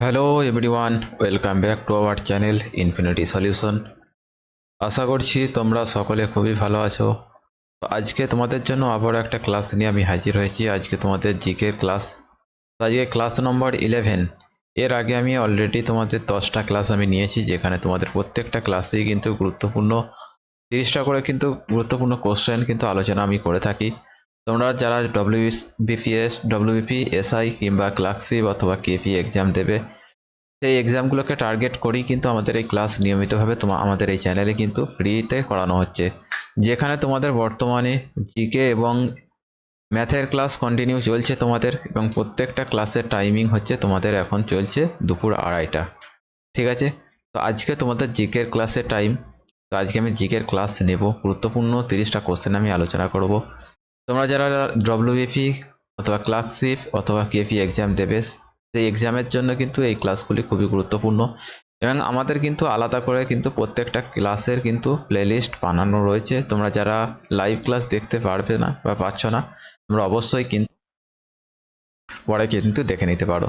Hello everyone welcome back to our channel infinity solution আশা করছি তোমরা সকলে খুবই ভালো আছো। আজকে তোমাদের জন্য আবারও একটা ক্লাস নিয়ে আমি হাজির হয়েছি। আজকে তোমাদের জিকে ক্লাস আজকে ক্লাস নম্বর ইলেভেন এর আগে আমি অলরেডি তোমাদের দশটা ক্লাস আমি নিয়েছি, যেখানে তোমাদের প্রত্যেকটা ক্লাসেই কিন্তু গুরুত্বপূর্ণ। তিরিশটা করে কিন্তু গুরুত্বপূর্ণ কোশ্চেন কিন্তু আলোচনা আমি করে থাকি। তোমরা যারা ডব্লিউ বিপিএস ডব্লিউবিপি এসআই কিংবা ক্লার্কশিপ অথবা কেপি এক্সাম দেবে, সেই এক্সামগুলোকে টার্গেট করেই কিন্তু আমাদের এই ক্লাস নিয়মিতভাবে তোমার আমাদের এই চ্যানেলে কিন্তু ফ্রিতে করানো হচ্ছে। যেখানে তোমাদের বর্তমানে জিকে এবং ম্যাথের ক্লাস কন্টিনিউ চলছে তোমাদের এবং প্রত্যেকটা ক্লাসের টাইমিং হচ্ছে তোমাদের এখন চলছে দুপুর আড়াইটা। ঠিক আছে? তো আজকে তোমাদের জিকের ক্লাসের টাইম তো আজকে আমি জিকের ক্লাস নেব। গুরুত্বপূর্ণ তিরিশটা কোশ্চেন আমি আলোচনা করব। তোমরা যারা ডব্লিউবিপি অথবা ক্লার্কশিপ অথবা কেপি এক্সাম দেবে, সেই এক্সামের জন্য কিন্তু এই ক্লাসগুলি খুবই গুরুত্বপূর্ণ। এবং আমাদের কিন্তু আলাদা করে কিন্তু প্রত্যেকটা ক্লাসের কিন্তু প্লেলিস্ট বানানো রয়েছে। তোমরা যারা লাইভ ক্লাস দেখতে পারবে না বা পাচ্ছ না, তোমরা অবশ্যই কিন্তু পরে কিন্তু দেখে নিতে পারো।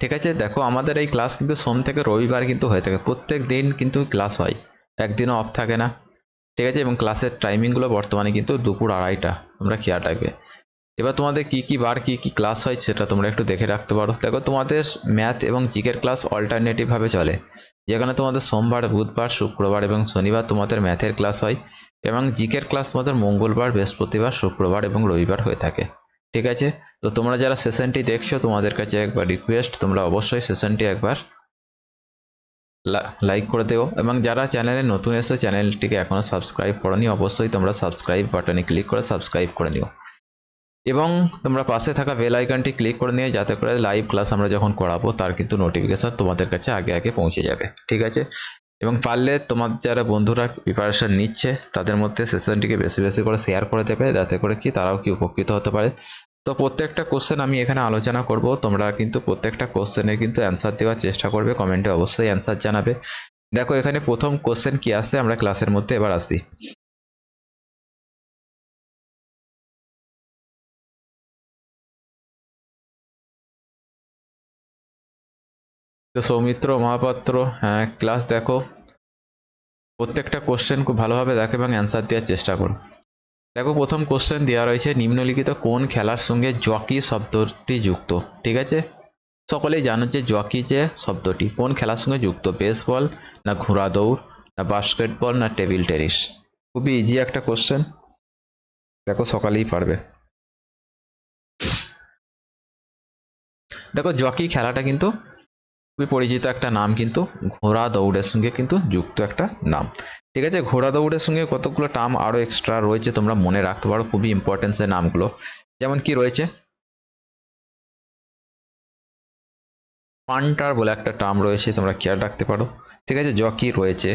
ঠিক আছে, দেখো আমাদের এই ক্লাস কিন্তু সোম থেকে রবিবার কিন্তু হয়ে থাকে। প্রত্যেক দিন কিন্তু ক্লাস হয়। একদিনও অফ থাকে না। ঠিক আছে? এবং ক্লাসের টাইমিংগুলো বর্তমানে কিন্তু দুপুর আড়াইটা। তোমরা খেয়াল রাখবে। এবার তোমাদের কি কি বার কি কি ক্লাস হয় সেটা তোমরা একটু দেখে রাখতে পারো। দেখো, তোমাদের ম্যাথ এবং জিকের ক্লাস অল্টারনেটিভভাবে চলে। যেখানে তোমাদের সোমবার, বুধবার, শুক্রবার এবং শনিবার তোমাদের ম্যাথের ক্লাস হয় এবং জিকের ক্লাস তোমাদের মঙ্গলবার, বৃহস্পতিবার, শুক্রবার এবং রবিবার হয়ে থাকে। ঠিক আছে? তো তোমরা যারা সেশনটি দেখছ, তোমাদের কাছে একবার রিকোয়েস্ট তোমরা অবশ্যই সেশনটি একবার লাইক করে দেও। এবং যারা চ্যানেলে নতুন এসে চ্যানেলটিকে এখনও সাবস্ক্রাইব করনি, অবশ্যই তোমরা সাবস্ক্রাইব বাটনে ক্লিক করে সাবস্ক্রাইব করে নিও। এবং তোমরা পাশে থাকা বেল আইকনটি ক্লিক করে নিয়ে, যাতে করে লাইভ ক্লাস আমরা যখন করাবো, তার কিন্তু নোটিফিকেশন তোমাদের কাছে আগে আগে পৌঁছে যাবে। ঠিক আছে? এবং পারলে তোমার যারা বন্ধুরা প্রিপারেশন নিচ্ছে, তাদের মধ্যে সেশনটিকে বেশি বেশি করে শেয়ার করে দেবে, যাতে করে কি তারাও কি উপকৃত হতে পারে। তো প্রত্যেকটা কোশ্চেন আমি এখানে আলোচনা করব। তোমরা কিন্তু প্রত্যেকটা কোশ্চেনের কিন্তু অ্যান্সার দেওয়ার চেষ্টা করবে। কমেন্টে অবশ্যই অ্যান্সার জানাবে। দেখো, এখানে প্রথম কোশ্চেন কি আসছে আমরা ক্লাসের মধ্যে এবার আসি। তো সৌমিত্র মহাপাত্র হ্যাঁ ক্লাস দেখো। প্রত্যেকটা কোশ্চেন খুব ভালোভাবে দেখো এবং অ্যান্সার দেওয়ার চেষ্টা করো। দেখো, প্রথম কোশ্চেন দেওয়া রয়েছে, নিম্নলিখিত কোন খেলার সঙ্গে জকি শব্দটি যুক্ত? ঠিক আছে? সকলেই জানো যে জকি যে শব্দটি, কোন খেলার সঙ্গে যুক্ত? বেসবল না ঘোড়া দৌড়, না বাস্কেটবল না টেবিল টেনিস খুবই ইজি একটা কোশ্চেন দেখো, সকালেই পারবে। দেখো জকি খেলাটা কিন্তু খুবই পরিচিত একটা নাম, কিন্তু ঘোড়া দৌড়ের সঙ্গে কিন্তু যুক্ত একটা নাম। ঠিক আছে? ঘোড়া দৌড়ের সঙ্গে কতগুলো টার্ম আরও এক্সট্রা রয়েছে তোমরা মনে রাখতে পারো, খুবই ইম্পর্টেন্সের নামগুলো। যেমন কি রয়েছে? পান্টার বলে একটা টার্ম রয়েছে, তোমরা খেয়াল রাখতে পারো। ঠিক আছে? জকি রয়েছে।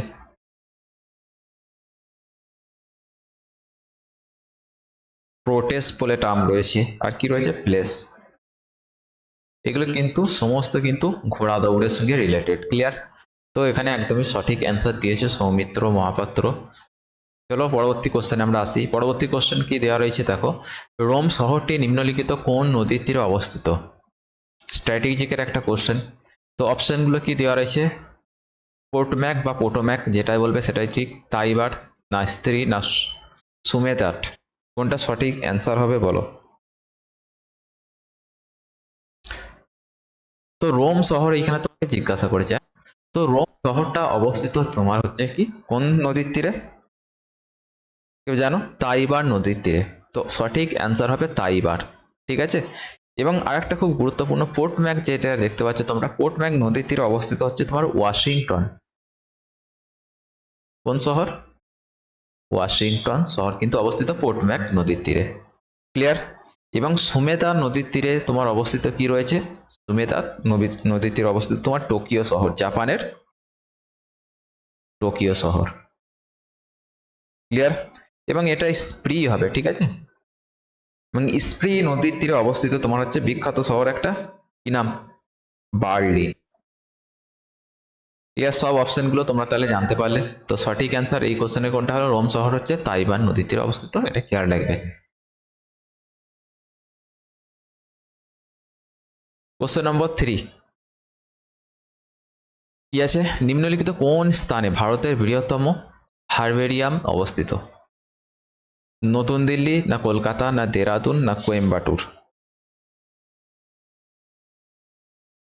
প্রোটেস্ট বলে টার্ম রয়েছে। আর কি রয়েছে? প্লেস। এগুলো কিন্তু সমস্ত কিন্তু ঘোড়া দৌড়ের সঙ্গে রিলেটেড ক্লিয়ার তো এখানে একদমই সঠিক অ্যান্সার দিয়েছে সৌমিত্র মহাপাত্র। চলো পরবর্তী কোশ্চেনে আমরা আসি। পরবর্তী কোশ্চেন কি দেওয়া রয়েছে দেখো? রোম শহরটি নিম্নলিখিত কোন নদীর তীরে অবস্থিত? স্ট্র্যাটেজিকের একটা কোশ্চেন তো অপশনগুলো কি দেওয়া রয়েছে? পোর্টম্যাক বা পোটোম্যাক যেটাই বলবে সেটাই ঠিক। তাইবার না স্ত্রী না সুমেদাট কোনটা সঠিক অ্যান্সার হবে বলো? তো রোম শহর এখানে তোমাকে জিজ্ঞাসা করেছে। তো রোম শহরটা অবস্থিত তোমার হচ্ছে কি? কোন নদীর তীরে? কেউ জানো? তাইবার নদীর তীরে। তো সঠিক অ্যান্সার হবে তাইবার। ঠিক আছে? এবং আরেকটা খুব গুরুত্বপূর্ণ পোর্ট ম্যাক যেটা দেখতে পাচ্ছ তোমরা পোর্ট ম্যাক নদীর তীরে অবস্থিত হচ্ছে তোমার ওয়াশিংটন। কোন শহর? ওয়াশিংটন শহর, কিন্তু অবস্থিত পোর্ট ম্যাক নদীর তীরে। ক্লিয়ার এবং সুমেতা নদীর তীরে তোমার অবস্থিত কি রয়েছে? সুমেদা নদীর তীরে অবস্থিত তোমার টোকিও শহর, জাপানের টোকিও শহর। ক্লিয়ার এবং এটা স্প্রি হবে, ঠিক আছে? এবং স্প্রি নদীর তীরে অবস্থিত তোমার হচ্ছে বিখ্যাত শহর একটা, কি নাম? বার্লিন। ক্লিয়ার সব অপশনগুলো তোমরা তাহলে জানতে পারলে। তো সঠিক অ্যান্সার এই কোশ্চেনের কোনটা হলো? রোম শহর হচ্ছে তাইবান নদীর তীরে অবস্থিত, এটা খেয়াল রাখবে কোশ্চেন নম্বর থ্রি কি আছে? নিম্নলিখিত কোন স্থানে ভারতের বৃহত্তম হারবেরিয়াম অবস্থিত? নতুন দিল্লি, না কলকাতা, না দেরাদুন, না কোয়েম্বাটুর?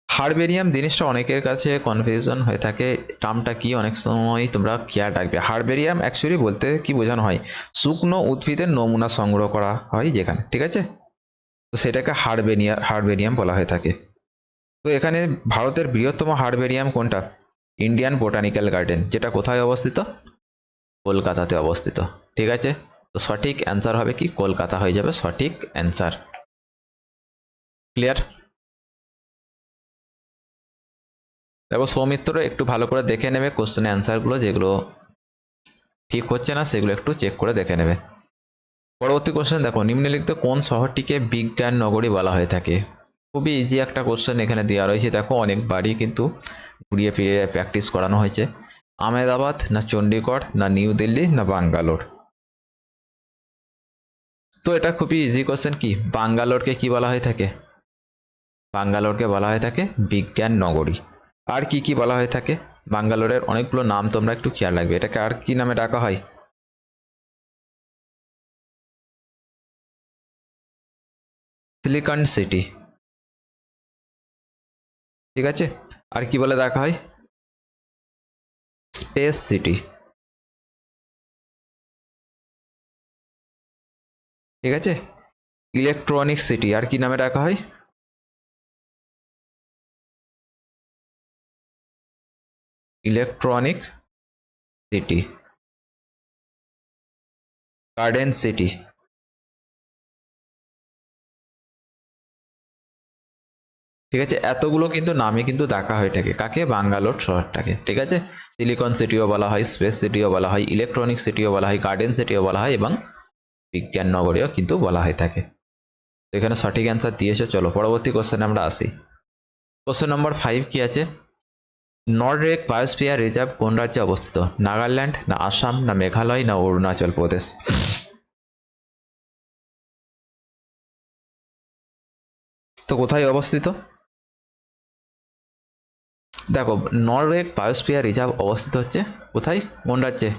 হারবেরিয়াম জিনিসটা অনেকের কাছে কনফিউশন হয়ে থাকে। টার্মটা কি? অনেক সময় তোমরা কেয়ার রাখবে। হারবেরিয়াম অ্যাকচুয়ালি বলতে কি বোঝানো হয়? শুকনো উদ্ভিদের নমুনা সংগ্রহ করা হয় যেখানে, ঠিক আছে? তো সেটাকে হারবেনিয়া হারবেরিয়াম বলা হয়ে থাকে। তো এখানে ভারতের বৃহত্তম হারবেরিয়াম কোনটা? ইন্ডিয়ান বোটানিক্যাল গার্ডেন, যেটা কোথায় অবস্থিত? কলকাতাতে অবস্থিত। ঠিক আছে? তো সঠিক অ্যান্সার হবে কি? কলকাতা হয়ে যাবে সঠিক অ্যান্সার। ক্লিয়ার? দেখো, সৌমিত্র একটু ভালো করে দেখে নেবে কোশ্চেন অ্যান্সারগুলো, যেগুলো ঠিক হচ্ছে না, সেগুলো একটু চেক করে দেখে নেবে। পরবর্তী কোশ্চেন দেখো, নিম্নলিখিত কোন শহরটিকে বিজ্ঞান নগরী বলা হয়ে থাকে? খুবই ইজি একটা কোশ্চেন এখানে দেওয়া রয়েছে। দেখো অনেকবারই কিন্তু ঘুরিয়ে ফিরিয়ে প্র্যাকটিস করানো হয়েছে। আহমেদাবাদ, না চণ্ডীগড় না নিউ দিল্লি, না বাঙ্গালোর? তো এটা খুবই ইজি কোশ্চেন কি? বাঙ্গালোরকে কি বলা হয়ে থাকে? বাঙ্গালোরকে বলা হয়ে থাকে বিজ্ঞান নগরী। আর কি কি বলা হয়ে থাকে? বাঙ্গালোরের অনেকগুলো নাম তোমরা একটু খেয়াল রাখবে। এটাকে আর কি নামে ডাকা হয়? সিলিকন সিটি ঠিক আছে? আর কি বলে দেখা হয়? স্পেস সিটি ঠিক আছে? ইলেকট্রনিক সিটি আর কি নামে ডাকা হয়? ইলেকট্রনিক সিটি গার্ডেন সিটি ঠিক আছে? এতগুলো কিন্তু নামে কিন্তু দেখা হয়ে থাকে। কাকে? বাঙ্গালোর শহরটাকে। ঠিক আছে? সিলিকন সিটিও বলা হয় স্পেস সিটিও বলা হয় ইলেকট্রনিক সিটিও বলা হয় গার্ডেন সিটিও বলা হয় এবং বিজ্ঞান নগরীও কিন্তু বলা হয়ে থাকে। এখানে সঠিক অ্যান্সার দিয়েছে। চলো, পরবর্তী কোশ্চেনে আমরা আসি। কোশ্চেন নম্বর ফাইভ কি আছে? নর্ডরেক বায়োস্ফিয়ার রিজার্ভ কোন রাজ্যে অবস্থিত? নাগাল্যান্ড না আসাম না মেঘালয় না অরুণাচল প্রদেশ? তো কোথায় অবস্থিত? দেখো নরওয়েক বায়োস্ফিয়ার রিজার্ভ অবস্থিত হচ্ছে। কোথায়? কোন রাজ্যে?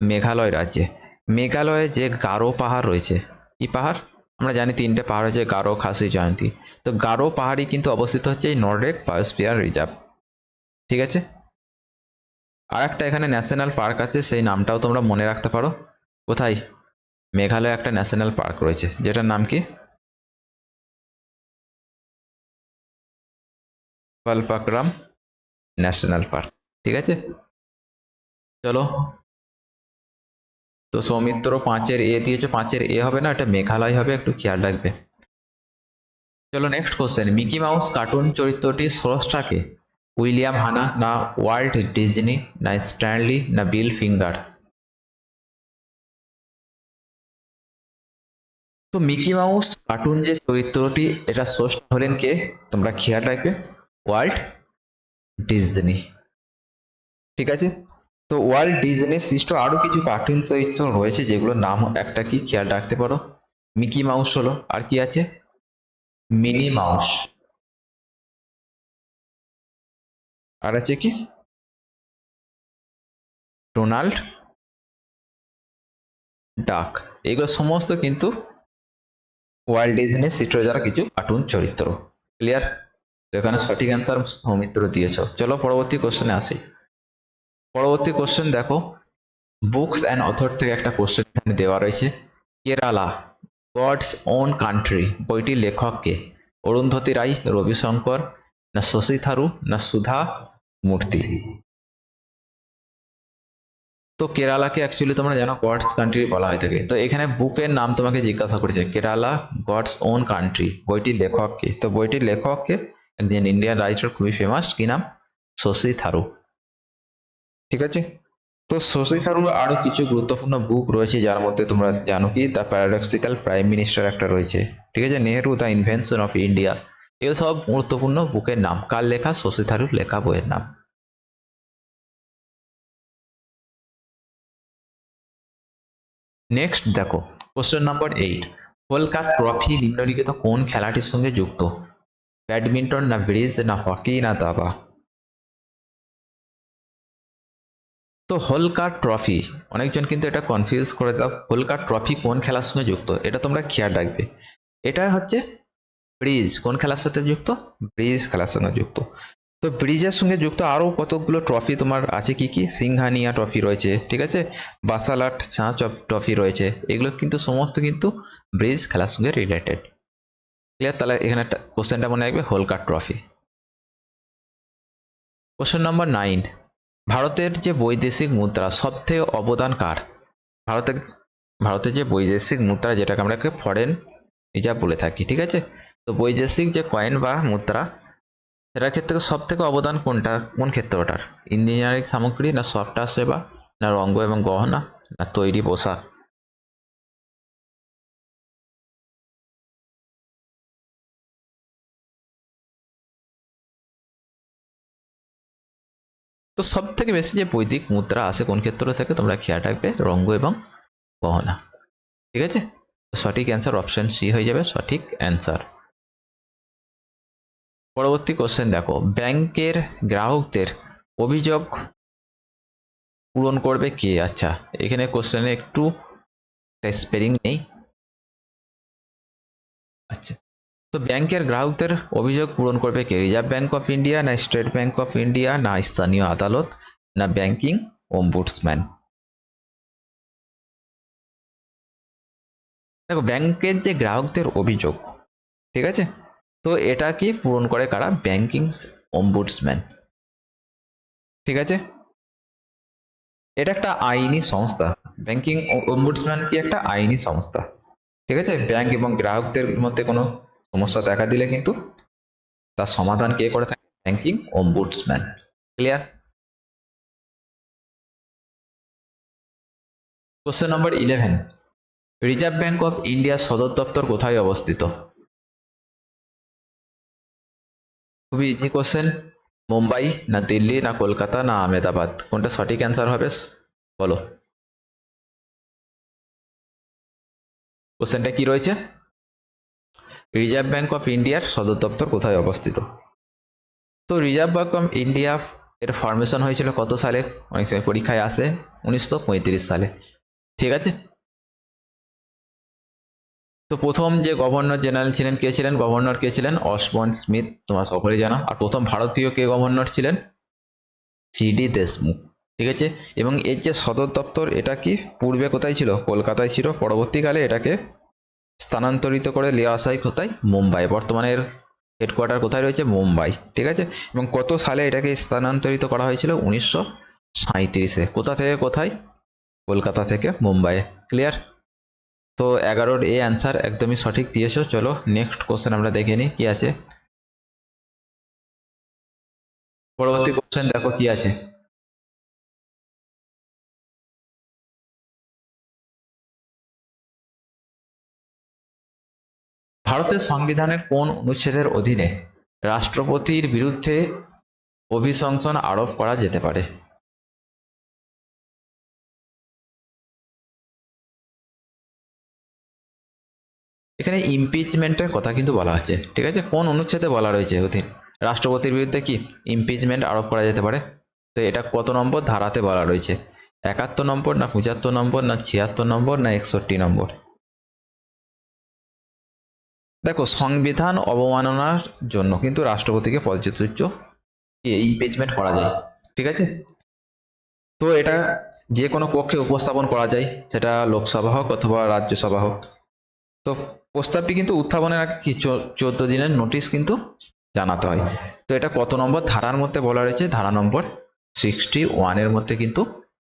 মেঘালয় রাজ্যে। মেঘালয়ে যে গারো পাহাড় রয়েছে, কি পাহাড়? আমরা জানি তিনটে পাহাড় হচ্ছে গারো, খাসি, জয়ন্তী। তো গারো পাহাড়ই কিন্তু অবস্থিত হচ্ছে এই নরওয়েক বায়োস্ফিয়ার রিজার্ভ। ঠিক আছে? আর একটা এখানে ন্যাশনাল পার্ক আছে, সেই নামটাও তোমরা মনে রাখতে পারো। কোথায়? মেঘালয়ে একটা ন্যাশনাল পার্ক রয়েছে। যেটার নাম কি? পালপাকরাম ন্যাশনাল পার্ক ঠিক আছে? চলো। তো সৌমিত্র পাঁচের এ দিয়েছে, পাঁচের এ হবে না, এটা মেঘালয় হবে, একটু খেয়াল রাখবে। চলো next question Mickey Mouse cartoon চরিত্রটির স্রষ্টাকে? উইলিয়াম হানা না ওয়ার্ল্ড ডিজনি, না স্ট্যানলি, না বিল ফিঙ্গার? তো মিকি মাউস কার্টুন যে চরিত্রটি, এটা স্রষ্টা হলেন কে? তোমরা খেয়াল রাখবে। ওয়ার্ল্ড ডিজনি ঠিক আছে? তো ওয়ার্ল্ড ডিজনি সৃষ্ট আরও কিছু কার্টুন চরিত্র রয়েছে, যেগুলোর নাম একটা কি খেয়াল রাখতে পারো? মিকি মাউস হলো, আর কি আছে? মিনি মাউস আর আছে কি? ডোনাল্ড ডাক এগুলো সমস্ত কিন্তু ওয়ার্ল্ড ডিজনি যারা কিছু কার্টুন চরিত্র। ক্লিয়ার এখানে সঠিক অ্যান্সার সৌমিত্র দিয়েছ। চলো পরবর্তী কোশ্চেনে আসি। পরবর্তী কোশ্চেন দেখো। বুকস অ্যান্ড অথর থেকে একটা কোশ্চেন এখানে দেওয়া রয়েছে। কেরালা গডস ওন কান্ট্রি বইটির লেখককে অরুন্ধতী রায়, রবিশঙ্কর, না শশী থারু, না সুধা মূর্তি? তো কেরালাকে অ্যাকচুয়ালি তোমরা জানো গডস কান্ট্রি বলা হয়ে থাকে তো এখানে বুকের নাম তোমাকে জিজ্ঞাসা করেছে, কেরালা গডস ওন কান্ট্রি বইটির লেখককে তো বইটির লেখক কে? একজন ইন্ডিয়ান রাইটার খুবই ফেমাস কি নাম? শশী থারু। ঠিক আছে? তো শশী থারুর আরও কিছু গুরুত্বপূর্ণ বুক রয়েছে, যার মধ্যে তোমরা জানো কি দ্য প্যারাডক্সিক্যাল প্রাইম মিনিস্টার একটা রয়েছে। ঠিক আছে? Nehru the invention of India এগুলো সব গুরুত্বপূর্ণ বুকের নাম। কার লেখা? শশী থারুর লেখা বইয়ের নাম। নেক্সট দেখো question number eight Holkar trophy নিম্নলিখিত কোন খেলাটির সঙ্গে যুক্ত? ব্যাডমিন্টন না ব্রিজ না হকি না দাবা। তো হোলকার ট্রফি, অনেকজন কিন্তু এটা কনফিউজ করে দাও হোলকার ট্রফি কোন খেলার সঙ্গে যুক্ত? এটা তোমরা খেয়াল রাখবে। এটা হচ্ছে ব্রিজ, কোন খেলার সাথে যুক্ত? ব্রিজ খেলার সঙ্গে যুক্ত। তো ব্রিজের সঙ্গে যুক্ত আরও কতগুলো ট্রফি তোমার আছে কি কি? সিংহানিয়া ট্রফি রয়েছে, ঠিক আছে? বাসালাট ছাঁচ ট্রফি রয়েছে, এগুলো কিন্তু সমস্ত কিন্তু ব্রিজ খেলার সঙ্গে রিলেটেড ক্লিয়ার তাহলে এখানে কোশ্চেনটা মনে রাখবে Holkar trophy question number nine ভারতের যে বৈদেশিক মুদ্রা সব থেকে অবদান কার? ভারতের ভারতের যে বৈদেশিক মুদ্রা, যেটাকে আমরা ফরেন রিজার্ভ বলে থাকি, ঠিক আছে? তো বৈদেশিক যে কয়েন বা মুদ্রা, সেটার ক্ষেত্রে সব থেকে অবদান কোনটা কোন ক্ষেত্রে ওটার ইঞ্জিনিয়ারিং সামগ্রী না সফটওয়্যার সেবা না রঙ্গ এবং গহনা না তৈরি পোশাক? তো সব থেকে বেশি যে বৈদিক মুদ্রা আসে কোন ক্ষেত্রে থেকে? তোমরা খেয়াল রাখবে, রঙ্গ এবং গহনা। ঠিক আছে? সঠিক অ্যান্সার অপশন সি হয়ে যাবে, সঠিক অ্যান্সার পরবর্তী কোশ্চেন দেখো। ব্যাংকের গ্রাহকদের অভিযোগ পূরণ করবে কে? আচ্ছা এখানে কোশ্চেনে একটু স্পেলিং নেই। আচ্ছা তো ব্যাংকের গ্রাহকদের অভিযোগ পূরণ করবে কে? রিজার্ভ ব্যাংক অফ ইন্ডিয়া না স্টেট ব্যাংক অফ ইন্ডিয়া না স্থানীয় আদালত, না ব্যাংকিং ওম্বুডসম্যান দেখো, ব্যাংকের যে গ্রাহকদের অভিযোগ, ঠিক আছে? তো এটা কি পূরণ করে কারা? ব্যাংকিং অম্বুডসম্যান ঠিক আছে? এটা একটা আইনি সংস্থা। ব্যাংকিং অম্বুডসম্যান কি একটা আইনি সংস্থা, ঠিক আছে? ব্যাংক এবং গ্রাহকদের মধ্যে কোনো সমস্যা দেখা দিলে কিন্তু তার সমাধান কে করে থাকে? Banking ombudsman clear question number eleven Reserve Bank of ইন্ডিয়ার সদর দপ্তর কোথায় অবস্থিত? খুবই ইজি কোশ্চেন মুম্বাই না দিল্লি না কলকাতা না আহমেদাবাদ? কোনটা সঠিক অ্যান্সার হবে? বলো। কোশ্চেনটা কি রয়েছে? রিজার্ভ ব্যাংক অফ ইন্ডিয়ার সদর দপ্তর কোথায় অবস্থিত? তো রিজার্ভ ব্যাংক অফ ইন্ডিয়া এর ফরমেশন হয়েছিল কত সালে? অনেক সময় পরীক্ষায় আসে, উনিশশো পঁয়ত্রিশ সালে। ঠিক আছে? তো প্রথম যে গভর্নর জেনারেল ছিলেন কে ছিলেন? গভর্নর কে ছিলেন? অসবন স্মিথ তোমার সকলেই জানা। আর প্রথম ভারতীয় কে গভর্নর ছিলেন? সিডি দেশমুখ ঠিক আছে? এবং এর যে সদর দপ্তর, এটা কি পূর্বে কোথায় ছিল? কলকাতায় ছিল। পরবর্তীকালে এটাকে স্থানান্তরিত করে নিয়ে আসা হয় কোথায়? মুম্বাই। বর্তমানে এর হেডকোয়ার্টার কোথায় রয়েছে? মুম্বাই। ঠিক আছে? এবং কত সালে এটাকে স্থানান্তরিত করা হয়েছিল? উনিশশো সাঁত্রিশে কোথা থেকে কোথায়? কলকাতা থেকে মুম্বাই। ক্লিয়ার তো এগারোর এ অ্যান্সার একদমই সঠিক দিয়েছ। চলো নেক্সট কোশ্চেন আমরা দেখে নিই কি আছে। পরবর্তী কোশ্চেন দেখো কি আছে। ভারতের সংবিধানের কোন অনুচ্ছেদের অধীনে রাষ্ট্রপতির বিরুদ্ধে অভিশংসন আরোপ করা যেতে পারে? এখানে ইমপিচমেন্টের কথা কিন্তু বলা হচ্ছে, ঠিক আছে? কোন অনুচ্ছেদে বলা রয়েছে অধীন? রাষ্ট্রপতির বিরুদ্ধে কি ইমপিচমেন্ট আরোপ করা যেতে পারে? তো এটা কত নম্বর? ধারাতে বলা রয়েছে। একাত্তর নম্বর না পঁচাত্তর নম্বর না ছিয়াত্তর নম্বর না একষট্টি নম্বর? দেখো, সংবিধান অবমাননার জন্য কিন্তু রাষ্ট্রপতিকে পদচ্যুত ইমপিচমেন্ট করা যায়, ঠিক আছে? তো এটা যে কোনো পক্ষে উপস্থাপন করা যায়, সেটা লোকসভা হোক অথবা রাজ্যসভা হোক। তো প্রস্তাবটি কিন্তু উত্থাপনের আগে কি চোদ্দ দিনের নোটিশ কিন্তু জানাতে হয়। তো এটা কত নম্বর? ধারার মধ্যে বলা রয়েছে, ধারা নম্বর সিক্সটি ওয়ানের মধ্যে কিন্তু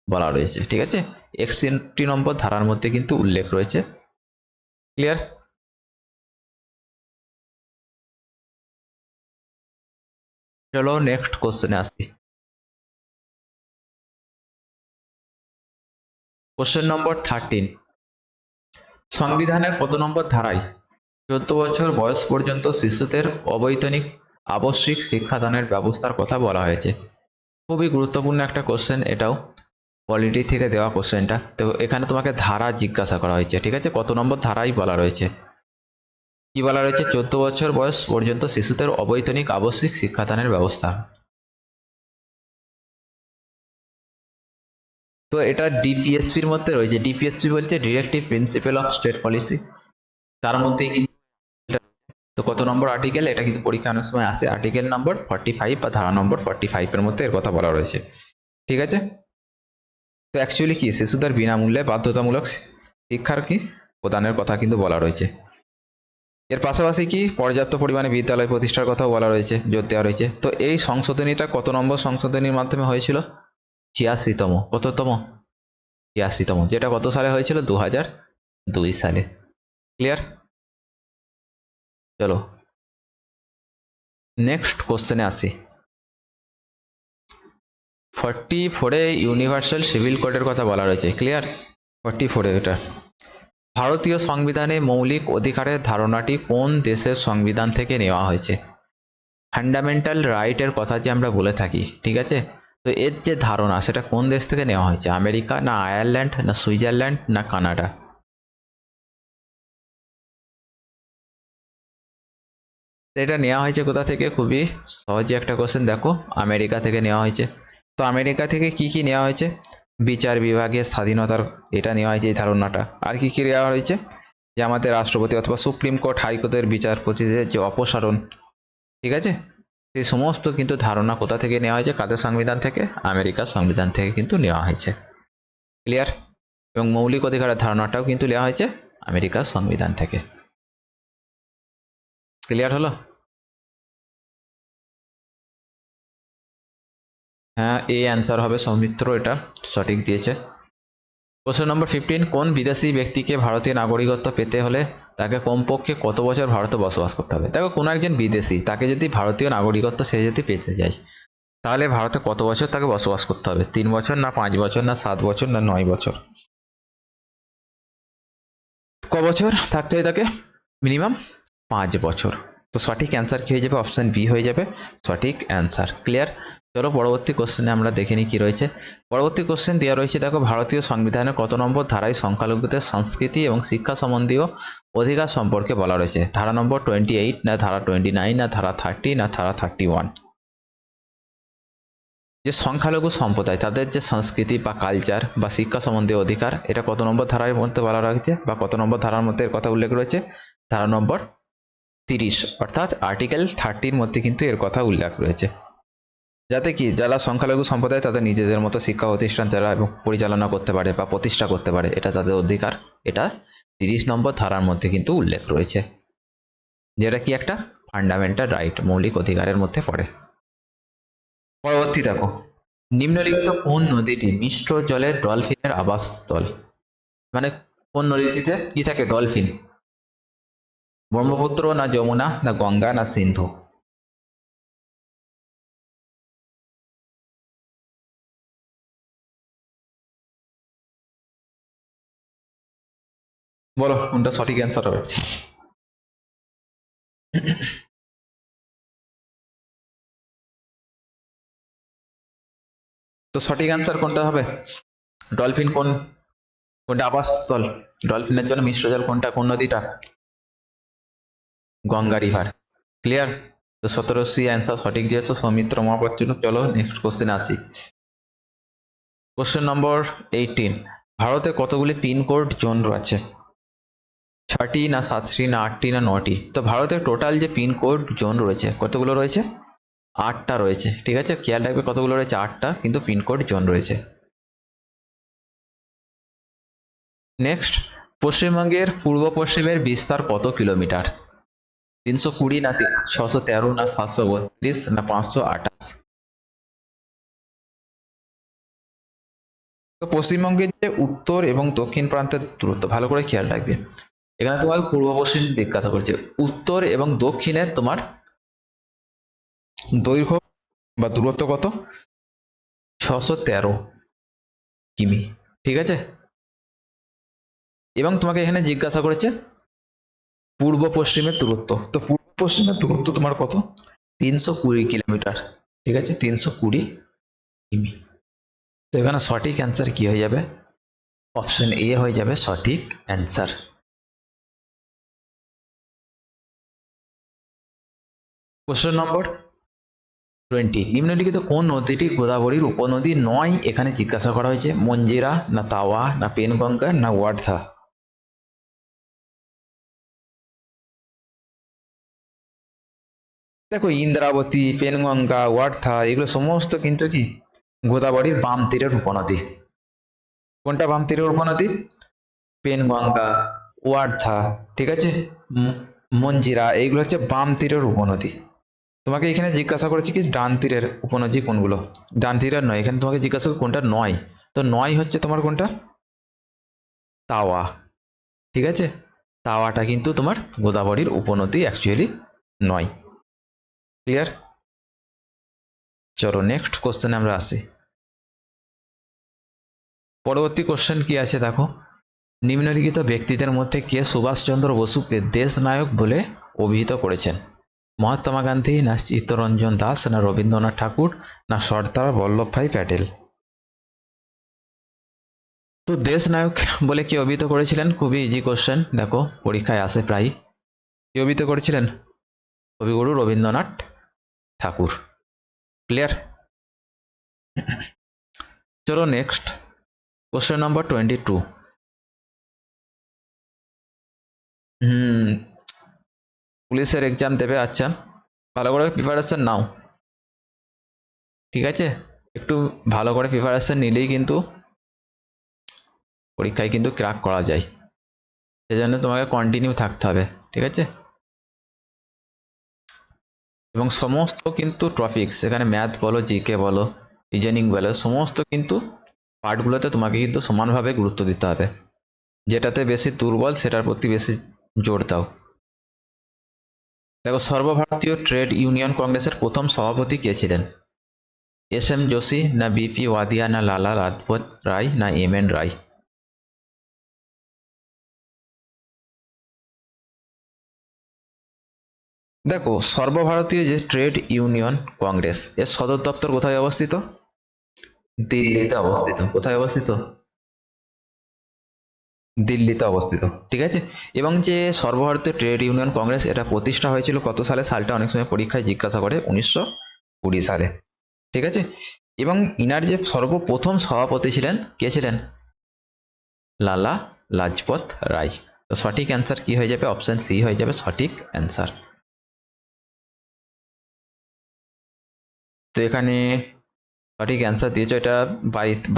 বলা রয়েছে, ঠিক আছে? একষট্টি নম্বর ধারার মধ্যে কিন্তু উল্লেখ রয়েছে। ক্লিয়ার চলো নেক্সট কোশ্চেনে আসি। কোশ্চেন নম্বর থার্টিন সংবিধানের কত নম্বর ধারায় চোদ্দ বছর বয়স পর্যন্ত শিশুদের অবৈতনিক আবশ্যিক শিক্ষাদানের ব্যবস্থার কথা বলা হয়েছে। খুবই গুরুত্বপূর্ণ একটা কোশ্চেন এটাও। পলিটি থেকে দেওয়া কোশ্চেনটা তো এখানে তোমাকে ধারা জিজ্ঞাসা করা হয়েছে, ঠিক আছে? কত নম্বর ধারাই বলা রয়েছে? কি বলা রয়েছে? চোদ্দ বছর বয়স পর্যন্ত শিশুদের অবৈতনিক আবশ্যিক শিক্ষাদানের ব্যবস্থা। তো এটা ডিপিএসপির মধ্যে রয়েছে। ডিপিএসপি বলছে directive principle of state policy তার মধ্যে তো কত নম্বর আর্টিকেল এটা কিন্তু পরীক্ষা অনেক সময় আসে। আর্টিকেল নম্বর ফর্টি ফাইভ বা ধারা নম্বর ফর্টি ফাইভের মধ্যে এর কথা বলা রয়েছে। ঠিক আছে? তো অ্যাকচুয়ালি কি? শিশুদের বিনামূল্যে বাধ্যতামূলক শিক্ষার কি? প্রদানের কথা কিন্তু বলা রয়েছে। এর পাশাপাশি কি পর্যাপ্ত পরিমাণে বিদ্যালয় প্রতিষ্ঠার কথাও বলা রয়েছে, জোর দেওয়া রয়েছে। তো এই সংশোধনীটা কত নম্বর সংশোধনীর মাধ্যমে হয়েছিল? ছিয়াশিতম, কততম? ছিয়াশিতম, যেটা কত সালে হয়েছিল? দু হাজার দুই সালে। ক্লিয়ার চলো। নেক্সট কোশ্চেনে আসি। ফর্টি ফোরে ইউনিভার্সাল সিভিল কোডের কথা বলা রয়েছে। ক্লিয়ার ফর্টি ফোরে এটা। ভারতীয় সংবিধানে মৌলিক অধিকারের ধারণাটি কোন দেশের সংবিধান থেকে নেওয়া হয়েছে? ফান্ডামেন্টাল রাইটের কথা যে আমরা বলে থাকি, ঠিক আছে? তো এর যে ধারণা, সেটা কোন দেশ থেকে নেওয়া হয়েছে? আমেরিকা না আয়ারল্যান্ড, না সুইজারল্যান্ড, না কানাডা? এটা নেওয়া হয়েছে কোথা থেকে? খুবই সহজে একটা কোশ্চেন দেখো, আমেরিকা থেকে নেওয়া হয়েছে। তো আমেরিকা থেকে কি কি নেওয়া হয়েছে? বিচার বিভাগের স্বাধীনতার এটা নেওয়া হয়েছে এই ধারণাটা। আর কি কী নেওয়া হয়েছে? যে আমাদের রাষ্ট্রপতি অথবা সুপ্রিম কোর্ট হাইকোর্টের বিচারপতিদের যে অপসারণ, ঠিক আছে? সেই সমস্ত কিন্তু ধারণা কোথা থেকে নেওয়া হয়েছে? কাদের সংবিধান থেকে? আমেরিকার সংবিধান থেকে কিন্তু নেওয়া হয়েছে। ক্লিয়ার এবং মৌলিক অধিকারের ধারণাটাও কিন্তু নেওয়া হয়েছে আমেরিকার সংবিধান থেকে। ক্লিয়ার হলো? হ্যাঁ এ অ্যান্সার হবে সৌমিত্র এটা, সঠিক দিয়েছে। কোশ্চেন নম্বর ফিফটিন কোন বিদেশি ব্যক্তিকে ভারতীয় নাগরিকত্ব পেতে হলে তাকে কমপক্ষে কত বছর ভারতে বসবাস করতে হবে? দেখো, কোনো একজন বিদেশি, তাকে যদি ভারতীয় নাগরিকত্ব সে যদি পেতে যায় তাহলে ভারতে কত বছর তাকে বসবাস করতে হবে? তিন বছর না পাঁচ বছর না সাত বছর না নয় বছর? ক বছর থাকতে হয় তাকে? মিনিমাম পাঁচ বছর। তো সঠিক অ্যান্সার কি হয়ে যাবে? অপশন বি হয়ে যাবে। সঠিক অ্যান্সার ক্লিয়ার চলো পরবর্তী কোশ্চেনে আমরা দেখে নিই কি রয়েছে। পরবর্তী কোশ্চেন দেওয়া রয়েছে, দেখো, ভারতীয় সংবিধানের কত নম্বর ধারায় সংখ্যালঘুদের সংস্কৃতি এবং শিক্ষা সম্বন্ধীয় অধিকার সম্পর্কে বলা রয়েছে? ধারা নম্বর টোয়েন্টি এইট না ধারা টোয়েন্টি নাইন না ধারা থার্টি না ধারা থার্টি ওয়ান যে সংখ্যালঘু সম্প্রদায়, তাদের যে সংস্কৃতি বা কালচার বা শিক্ষা সম্বন্ধীয় অধিকার, এটা কত নম্বর ধারার মধ্যে বলা রয়েছে বা কত নম্বর ধারার মধ্যে কথা উল্লেখ রয়েছে? ধারা নম্বর তিরিশ, অর্থাৎ আর্টিকেল থার্টির মধ্যে কিন্তু এর কথা উল্লেখ রয়েছে। যাতে কি, যারা সংখ্যালঘু সম্প্রদায়, তাদের নিজেদের মতো শিক্ষা প্রতিষ্ঠান যারা এবং পরিচালনা করতে পারে বা প্রতিষ্ঠা করতে পারে, এটা তাদের অধিকার। এটা তিরিশ নম্বর ধারার মধ্যে কিন্তু উল্লেখ রয়েছে। যেটা কি একটা ফান্ডামেন্টাল রাইট মৌলিক অধিকারের মধ্যে পড়ে। পরবর্তী দেখো। নিম্নলিখিত কোন নদীটি মিশ্র জলের ডলফিনের আবাসস্থল? মানে কোন নদীটিতে কি থাকে ডলফিন ব্রহ্মপুত্র না যমুনা না গঙ্গা না সিন্ধু? বলো, কোনটা সঠিক অ্যান্সার হবে? তো সঠিক অ্যান্সার কোনটা হবে? ডলফিন কোন? কোনটা আবাসস্থল ডলফিনের জন্য মিশ্র জল কোনটা? কোন নদীটা? গঙ্গা রিভার। ক্লিয়ার তো সতেরো সি অ্যান্সার সঠিক দিয়েছ, সৌমিত্র মহাপাত্র চলো নেক্সট কোশ্চেন আসি। কোশ্চেন নম্বর এইটিন ভারতে কতগুলি পিনকোড জোন রয়েছে? ছটি না সাতটি না আটটি না নটি? তো ভারতের টোটাল যে পিনকোড জোন রয়েছে, কতগুলো রয়েছে? আটটা রয়েছে, ঠিক আছে? খেয়াল রাখবে কতগুলো রয়েছে? আটটা, কিন্তু পিনকোড জোন রয়েছে। নেক্সট পশ্চিমবঙ্গের পূর্ব পশ্চিমের বিস্তার কত কিলোমিটার? তিনশো কুড়ি না ছশো তেরো না সাতশো বত্রিশ না পাঁচশো আঠাশ। তো পশ্চিমবঙ্গের যে উত্তর এবং দক্ষিণ প্রান্তের দূরত্ব, ভালো করে খেয়াল রাখবে। এখানে তোমার পূর্ব পশ্চিম জিজ্ঞাসা করছে উত্তর এবং দক্ষিণের তোমার দৈর্ঘ্য বা দূরত্ব কত? ছশো তেরো কিমি। ঠিক আছে? এবং তোমাকে এখানে জিজ্ঞাসা করেছে পূর্ব পশ্চিমের দূরত্ব। তো পূর্ব পশ্চিমের দূরত্ব তোমার কত? তিনশো কুড়ি কিলোমিটার। ঠিক আছে? তিনশো কুড়ি কিমি। তো এখানে সঠিক অ্যান্সার কি হয়ে যাবে? অপশন এ হয়ে যাবে সঠিক অ্যান্সার কোশ্চেন নম্বর টোয়েন্টি নিম্নলিখিত কোন নদীটি গোদাবরীর উপনদী নয়? এখানে জিজ্ঞাসা করা হয়েছে। মঞ্জিরা, না তাওয়া, না পেনগঙ্গা, না ওয়ার্ধা। দেখো ইন্দ্রাবতী, পেনগঙ্গা, ওয়ার্ধা, এগুলো সমস্ত কিন্তু কি? গোদাবরীর বাম তীরের উপনদী। কোনটা বাম তীরের উপনদী? পেনগঙ্গা, ওয়ার্ধা, ঠিক আছে? মঞ্জিরা, এইগুলো হচ্ছে বাম তীরের উপনদী। তোমাকে এখানে জিজ্ঞাসা করেছি কি ডান তীরের উপনদী কোনগুলো? ডান তীরের নয়, এখানে তোমাকে জিজ্ঞাসা কোনটা নয়? তো নয় হচ্ছে তোমার কোনটা? তাওয়া, ঠিক আছে? তাওয়াটা কিন্তু তোমার গোদাবরীর উপনদী অ্যাকচুয়ালি নয়। ক্লিয়ার চলো নেক্সট কোশ্চেনে আমরা আসি। পরবর্তী কোশ্চেন কি আছে দেখো? নিম্নলিখিত ব্যক্তিদের মধ্যে কে সুভাষচন্দ্র বসুকে দেশ নায়ক বলে অভিহিত করেছেন? মহাত্মা গান্ধী, না চিত্তরঞ্জন দাস, না রবীন্দ্রনাথ ঠাকুর, না সর্দার বল্লভভাই প্যাটেল? তো দেশ নায়ক বলে কে অভিহিত করেছিলেন? খুবই ইজি কোশ্চেন দেখো, পরীক্ষায় আসে প্রায় কে অভিহিত করেছিলেন? কবিগুরু রবীন্দ্রনাথ ঠাকুর। ক্লিয়ার চলো next question number twenty two hmm, পুলিশের এক্সাম দেবে আচ্ছা। ভালো করে প্রিপারেশন নাও। ঠিক আছে? একটু ভালো করে প্রিপারেশন নিলেই কিন্তু পরীক্ষায় কিন্তু ক্র্যাক করা যায়। সেজন্য তোমাকে কন্টিনিউ থাকতে হবে। ঠিক আছে? এবং সমস্ত কিন্তু টপিকস এখানে ম্যাথ বলো জিকে বলো রিজনিং বলো, সমস্ত কিন্তু পার্টগুলোতে তোমাকে কিন্তু সমানভাবে গুরুত্ব দিতে হবে। যেটাতে বেশি দুর্বল, সেটার প্রতি বেশি জোর দাও। দেখো, সর্বভারতীয় ট্রেড ইউনিয়ন কংগ্রেসের প্রথম সভাপতি কে ছিলেন? এস এম যোশী না বিপি ওয়াদিয়া, না লালা লাজপত রায়, না এম এন রায়। দেখো, সর্বভারতীয় যে ট্রেড ইউনিয়ন কংগ্রেস, এর সদর দপ্তর কোথায় অবস্থিত? দিল্লিতে অবস্থিত। কোথায় অবস্থিত? দিল্লিতে অবস্থিত, ঠিক আছে? এবং যে সর্বভারতীয় ট্রেড ইউনিয়ন কংগ্রেস, এটা প্রতিষ্ঠা হয়েছিল কত সালে? সালটা অনেক সময় পরীক্ষায় জিজ্ঞাসা করে, উনিশশো কুড়ি সালে, ঠিক আছে? এবং ইনার যে সর্বপ্রথম সভাপতি ছিলেন, কে ছিলেন? লালা লাজপত রায়। তো সঠিক অ্যান্সার কি হয়ে যাবে? অপশন সি হয়ে যাবে সঠিক অ্যান্সার তো এখানে সঠিক অ্যান্সার দিয়েছ, এটা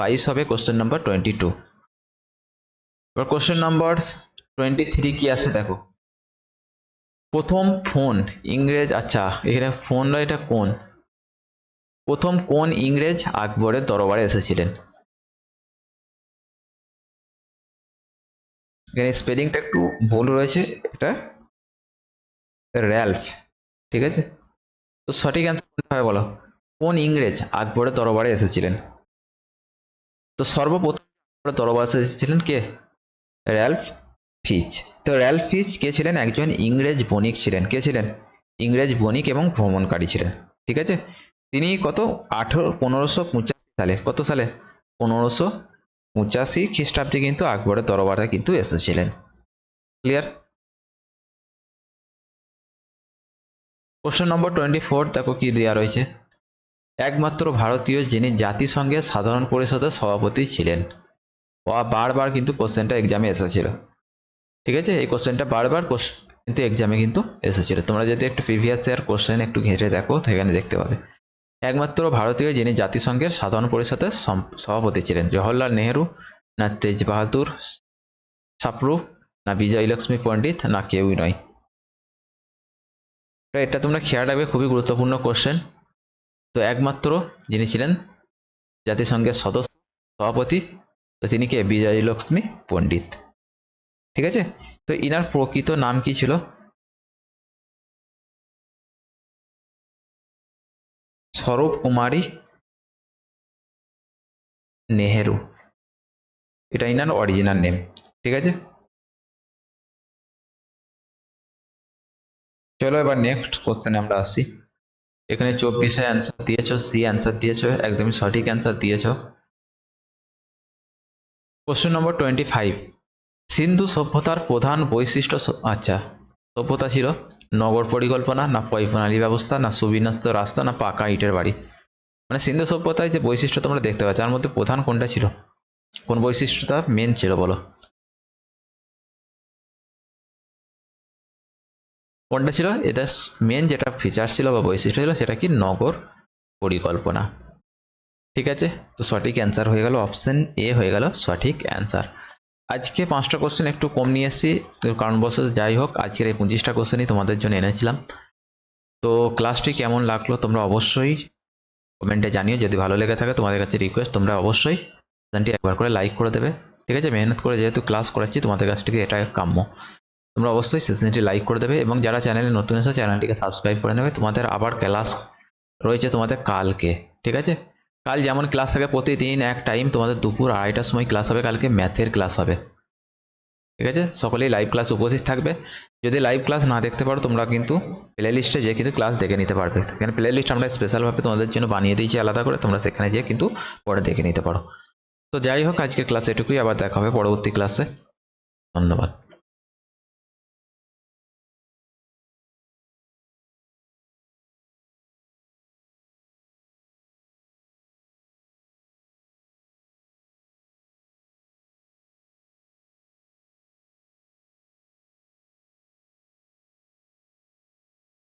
বাইশ হবে কোশ্চেন নাম্বার টোয়েন্টি টু এবার কোশ্চেন নাম্বার টোয়েন্টি থ্রি কি আছে দেখো। প্রথম ফোন ইংরেজ আচ্ছা এখানে ফোন এটা কোন? প্রথম কোন ইংরেজ আকবরের দরবারে এসেছিলেন? এখানে স্পেলিংটা একটু ভুল রয়েছে, এটা র্যালফ ঠিক আছে? তো সঠিক অ্যান্সার হবে বলো? কোন ইংরেজ আকবরের দরবারে এসেছিলেন? তো সর্বপ্রথম আকবরের এসেছিলেন কে? র্যালফ ফিচ। তো র্যালফ ফিচ কে ছিলেন? একজন ইংরেজ বণিক ছিলেন। কে ছিলেন? ইংরেজ বণিক এবং ভ্রমণকারী ছিলেন। ঠিক আছে? তিনি কত? আঠেরো, পনেরোশো পঁচাশি সালে। কত সালে? পনেরোশো পঁচাশি খ্রিস্টাব্দে কিন্তু আকবরের দরবারে কিন্তু এসেছিলেন। Clear question number twenty four দেখো কি দেওয়া রয়েছে। একমাত্র ভারতীয় যিনি জাতিসংঘের সাধারণ পরিষদের সভাপতি ছিলেন। বারবার কিন্তু কোশ্চেনটা এক্সামে এসেছিল। ঠিক আছে? এই কোশ্চেনটা বারবার কিন্তু এক্সামে কিন্তু এসেছিল। তোমরা যদি একটু প্রিভিয়াস ইয়ার কোশ্চেন একটু ঘেঁটে দেখো, সেখানে দেখতে পাবে। একমাত্র ভারতীয় যিনি জাতিসংঘের সাধারণ পরিষদের সভাপতি ছিলেন, জওহরলাল নেহেরু, না তেজ বাহাদুর ছাপরু না বিজয় লক্ষ্মী পণ্ডিত, না কেউই নয়। এটা তোমরা খেয়াল রাখবে, খুবই গুরুত্বপূর্ণ কোশ্চেন তো একমাত্র যিনি ছিলেন জাতিসংঘের সদস্য, সভাপতি, তো তিনি কে? বিজয় লক্ষ্মী পণ্ডিত। ঠিক আছে? তো ইনার প্রকৃত নাম কি ছিল? স্বরূপ কুমারী নেহেরু। এটা ইনার অরিজিনাল নেম। ঠিক আছে? চলো এবার নেক্সট কোশ্চেনে আমরা আসি। এখানে চব্বিশে অ্যান্সার দিয়েছ সি অ্যান্সার দিয়েছ, একদমই সঠিক অ্যান্সার দিয়েছ। Question number twenty five Sindhu সভ্যতার প্রধান বৈশিষ্ট্য আচ্ছা সভ্যতা ছিল নগর পরিকল্পনা, না পয় প্রণালী ব্যবস্থা, না সুবিন্যস্ত রাস্তা, না পাকা ইটের বাড়ি। মানে সিন্ধু সভ্যতায় যে বৈশিষ্ট্য তোমরা দেখতে পাচ্ছ, তার মধ্যে প্রধান কোনটা ছিল? কোন বৈশিষ্ট্যটা মেন ছিল বলো? কোনটা ছিল? এটা মেন যেটা ফিচার ছিল বা বৈশিষ্ট্য ছিল সেটা কি? নগর পরিকল্পনা। ঠিক আছে? তো সঠিক অ্যান্সার হয়ে গেল অপশন এ হয়ে গেল, সঠিক অ্যান্সার আজকে পাঁচটা কোশ্চেন একটু কম নিয়ে এসেছি কারণবশত যাই হোক, আজকের এই পঁচিশটা কোশ্চেনই তোমাদের জন্য এনেছিলাম। তো ক্লাসটি কেমন লাগল তোমরা অবশ্যই কমেন্টে জানিও, যদি ভালো লেগে থাকে তোমাদের কাছে রিকোয়েস্ট তোমরা অবশ্যই একবার করে লাইক করে দেবে। ঠিক আছে? মেহনত করে যেহেতু ক্লাস করাচ্ছি, তোমাদের কাছ থেকে এটা কাম্য। তোমরা অবশ্যই সেশনটি লাইক করে দেবে এবং যারা চ্যানেলে নতুন এসে চ্যানেলটিকে সাবস্ক্রাইব করে নেবে। তোমাদের আবার ক্লাস রয়েছে তোমাদের কালকে, ঠিক আছে? কাল যেমন ক্লাস থাকে, প্রতিদিন এক টাইম তোমাদের দুপুর আড়াইটার সময় ক্লাস হবে, কালকে ম্যাথের ক্লাস হবে। ঠিক আছে? সকলেই লাইভ ক্লাস উপস্থিত থাকবে। যদি লাইভ ক্লাস না দেখতে পারো, তোমরা কিন্তু প্লে লিস্টে যেয়ে কিন্তু ক্লাস দেখে নিতে পারবে। এখানে প্লে লিস্ট আমরা স্পেশালভাবে তোমাদের জন্য বানিয়ে দিয়েছি আলাদা করে, তোমরা সেখানে যেয়ে কিন্তু পরে দেখে নিতে পারো। তো যাই হোক, আজকের ক্লাস এটুকুই, আবার দেখা হবে পরবর্তী ক্লাসে ধন্যবাদ।